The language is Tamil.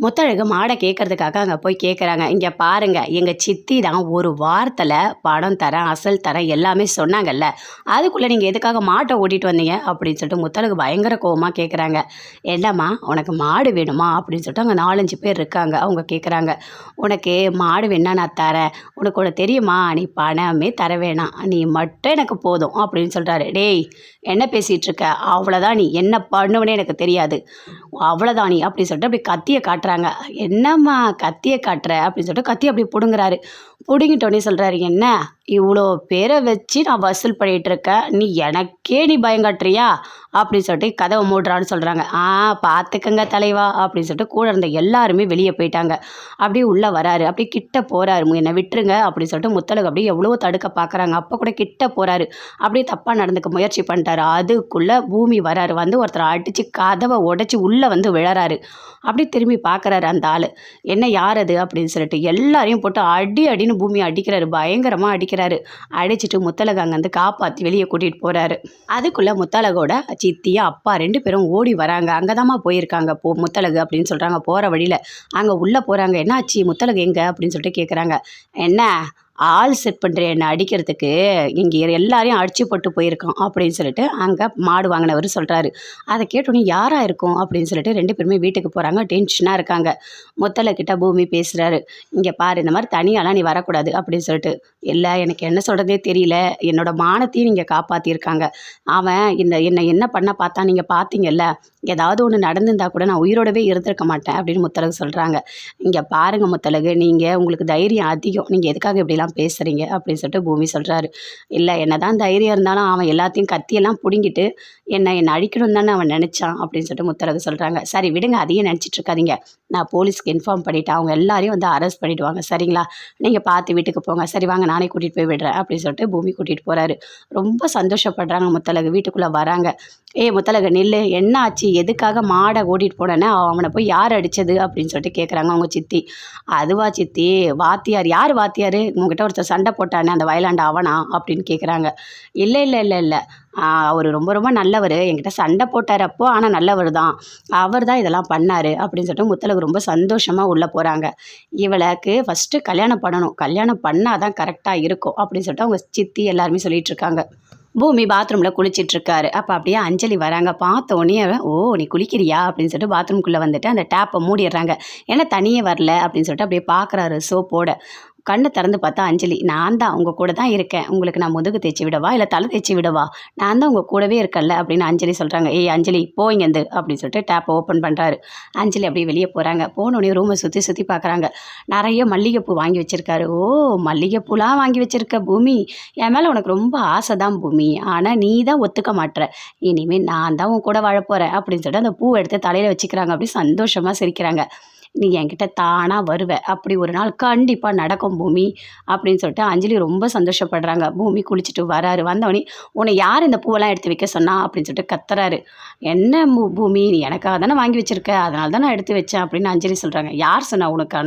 முத்தழகு மாடை கேட்கறதுக்காக அங்கே போய் கேட்குறாங்க இங்கே பாருங்க எங்கள் சித்தி தான் ஒரு வாரத்தில் பணம் தரேன் அசல் தரேன் எல்லாமே சொன்னாங்கல்ல. அதுக்குள்ளே நீங்கள் எதுக்காக மாட்டை ஓட்டிகிட்டு வந்தீங்க? அப்படின்னு சொல்லிட்டு முத்தழகு பயங்கர கோவமாக கேட்குறாங்க என்னம்மா உனக்கு மாடு வேணுமா? அப்படின்னு சொல்லிட்டு அங்கே நாலஞ்சு பேர் இருக்காங்க. அவங்க கேட்குறாங்க உனக்கு மாடு வேணா நான் தரேன். உனக்கு ஒன்று தெரியுமா? நீ பணமே தர வேணாம். நீ மட்டும் எனக்கு போதும் அப்படின்னு சொல்கிறாரு டேய் என்ன பேசிகிட்டு இருக்க? அவ்வளோதான் நீ. என்ன பண்ணுவனே எனக்கு தெரியாது. அவ்வளோதான் நீ அப்படின்னு சொல்லிட்டு அப்படி கத்தியை காட்டுறாங்க என்னம்மா கத்தியை காட்டுற? அப்படின்னு சொல்லிட்டு கத்தி அப்படி பிடுங்குறாரு. பிடுங்கிட்டோன்னே சொல்கிறாரு என்ன? இவ்வளோ பேரை வச்சு நான் வசூல் பண்ணிகிட்டு இருக்கேன் நீ எனக்கே நீ பயங்காட்டுறியா அப்படின்னு சொல்லிட்டு கதவை மூடுறான்னு சொல்கிறாங்க ஆ பார்த்துக்கங்க தலைவா. அப்படின்னு சொல்லிட்டு கூட இருந்த எல்லாருமே வெளியே போயிட்டாங்க. அப்படியே உள்ளே வராரு. அப்படியே கிட்ட போகிறாரு என்னை விட்டுருங்க. அப்படின்னு சொல்லிட்டு முத்தலுக்கு அப்படியே எவ்வளோ தடுக்க பார்க்குறாங்க அப்போ கூட கிட்ட போகிறாரு அப்படியே தப்பாக நடந்துக்க முயற்சி பண்ணிட்டாரு அதுக்குள்ளே பூமி வராரு. வந்து ஒருத்தர் அடித்து கதவை உடச்சி உள்ளே வந்து விழறாரு. அப்படியே திரும்பி பார்க்குறாரு அந்த ஆள். என்ன யார் அது? அப்படின்னு சொல்லிட்டு எல்லாரையும் போட்டு அடி அடின்னு பூமி அடிக்கிறாரு. பயங்கரமாக அடிக்கிறாரு. அடிச்சிட்டு முத்தலக அங்கேருந்து காப்பாற்றி வெளியே கூட்டிகிட்டு போகிறாரு அதுக்குள்ளே முத்தலகோட சித்தியா அப்பா ரெண்டு பேரும் ஓடி வராங்க. அங்கே தாம்மா போயிருக்காங்க போ முத்தலகு அப்படின்னு சொல்கிறாங்க போகிற வழியில் அங்கே உள்ளே போகிறாங்க என்னாச்சு? முத்தலகு எங்கே? அப்படின்னு சொல்லிட்டு கேட்குறாங்க என்ன? ஆள் செட் பண்ணுறேன் என்னை அடிக்கிறதுக்கு இங்கே எல்லாரையும் அடிச்சு போட்டு போயிருக்கான் அப்படின்னு சொல்லிட்டு அங்கே மாடு வாங்கினவர் சொல்கிறாரு அதை கேட்டோன்னே யாராக இருக்கும்? அப்படின்னு சொல்லிட்டு ரெண்டு பேருமே வீட்டுக்கு போகிறாங்க டென்ஷனாக இருக்காங்க. முத்தலை கிட்ட பூமி பேசுகிறாரு இங்கே பாரு இந்த மாதிரி தனியாலாம் நீ வரக்கூடாது. அப்படின்னு சொல்லிட்டு இல்லை எனக்கு என்ன சொல்கிறதே தெரியல. என்னோட மானத்தையும் நீங்கள் காப்பாற்றியிருக்காங்க அவன் இந்த என்னை என்ன பண்ண பார்த்தா நீங்கள் பார்த்தீங்கல்ல. ஏதாவது ஒன்று நடந்திருந்தா கூட நான் உயிரோடவே இருந்திருக்க மாட்டேன். அப்படின்னு முத்தலகு சொல்கிறாங்க இங்கே பாருங்கள் முத்தலகு நீங்கள் உங்களுக்கு தைரியம் அதிகம். நீங்கள் எதுக்காக இப்படிலாம் பேசுகிறீங்க அப்படின்னு சொல்லிட்டு பூமி சொல்கிறாரு இல்லை என்ன தான் தைரியம் இருந்தாலும் அவன் எல்லாத்தையும் கத்தியெல்லாம் பிடுங்கிட்டு என்னை என்னை அழிக்கணும் தானே அவன் நினச்சான் அப்படின்னு சொல்லிட்டு முத்தலகு சொல்கிறாங்க சரி விடுங்க அதையும் நினச்சிட்டு இருக்காதீங்க. நான் போலீஸ்க்கு இன்ஃபார்ம் பண்ணிவிட்டு அவங்க எல்லாரையும் வந்து அரெஸ்ட் பண்ணிவிடுவாங்க சரிங்களா? நீங்கள் பார்த்து வீட்டுக்கு போங்க. சரி வாங்க நானே கூட்டிகிட்டு போய் விடுறேன் அப்படின்னு சொல்லிட்டு பூமி கூட்டிகிட்டு போகிறாரு ரொம்ப சந்தோஷப்படுறாங்க முத்தலகு வீட்டுக்குள்ளே வராங்க. ஏய் முத்தலகு நில்லு. என்ன ஆச்சு எதுக்காக மாடை ஓட்டிகிட்டு போனேன்னா அவனை போய் யார் அடித்தது அப்படின்னு சொல்லிட்டு கேட்குறாங்க அவங்க சித்தி. அதுவா சித்தி வாத்தியார் யார் வாத்தியார்? உங்ககிட்ட ஒருத்தர் சண்டை போட்டானே அந்த வயலாண்ட அவனா? அப்படின்னு கேட்குறாங்க இல்லை இல்லை இல்லை இல்லை. அவர் ரொம்ப ரொம்ப நல்லவர். என்கிட்ட சண்டை போட்டார் அப்போ ஆனால் நல்லவர் தான். அவர் தான் இதெல்லாம் பண்ணார். அப்படின்னு சொல்லிட்டு முத்தலகு ரொம்ப சந்தோஷமாக உள்ளே போகிறாங்க இவளுக்கு ஃபஸ்ட்டு கல்யாணம் பண்ணணும். கல்யாணம் பண்ணால் தான் கரெக்டாக இருக்கும். அப்படின்னு சொல்லிட்டு அவங்க சித்தி எல்லாருமே சொல்லிகிட்ருக்காங்க பூமி பாத்ரூமில் குளிச்சிட்ருக்காரு. அப்போ அப்படியே அஞ்சலி வராங்க. பார்த்த உடனே ஓ நீ குளிக்கிறியா? அப்படின்னு சொல்லிட்டு பாத்ரூம்குள்ளே வந்துட்டு அந்த டேப்பை மூடிடுறாங்க. ஏன்னா தனியே வரல அப்படின்னு சொல்லிட்டு அப்படியே பார்க்குறாரு சோப்போட. கண்ணை திறந்து பார்த்தா அஞ்சலி நான் தான் உங்கள் கூட தான் இருக்கேன். உங்களுக்கு நான் முதுகு தேய்ச்சி விடவா? இல்லை தலை தேய்ச்சி விடவா? நான் தான் உங்கள் கூடவே இருக்கல்ல அப்படின்னு அஞ்சலி சொல்கிறாங்க ஏய் அஞ்சலி போயிங்கந்து அப்படின்னு சொல்லிட்டு டேப்பை ஓப்பன் பண்ணுறாரு அஞ்சலி அப்படியே வெளியே போகிறாங்க போனோடனே ரூமை சுற்றி சுற்றி பார்க்குறாங்க நிறைய மல்லிகைப்பூ வாங்கி வச்சுருக்காரு. ஓ மல்லிகைப்பூலாம் வாங்கி வச்சுருக்க பூமி. என் மேலே உனக்கு ரொம்ப ஆசை தான் பூமி. ஆனால் நீ தான் ஒத்துக்க மாட்டுற இனிமேல் நான் தான் உன் கூட வாழ போகிறேன் அப்படின்னு சொல்லிட்டு அந்த பூ எடுத்து தலையில் வச்சுக்கிறாங்க. அப்படி சந்தோஷமாக சிரிக்கிறாங்க. நீ என்கிட்ட தானாக வருவ. அப்படி ஒரு நாள் கண்டிப்பாக நடக்கும் பூமி அப்படின்னு சொல்லிட்டு அஞ்சலி ரொம்ப சந்தோஷப்படுறாங்க. பூமி குளிச்சுட்டு வராரு. வந்தவொடனே உன்னை யார் இந்த பூவெல்லாம் எடுத்து வைக்க சொன்னா? அப்படின்னு சொல்லிட்டு கத்துறாரு. என்ன பூ- பூமி? நீ எனக்காக தானே வாங்கி வச்சுருக்க. அதனால தான் நான் எடுத்து வச்சேன். அப்படின்னு அஞ்சலி சொல்கிறாங்க யார் சொன்னா உனக்கு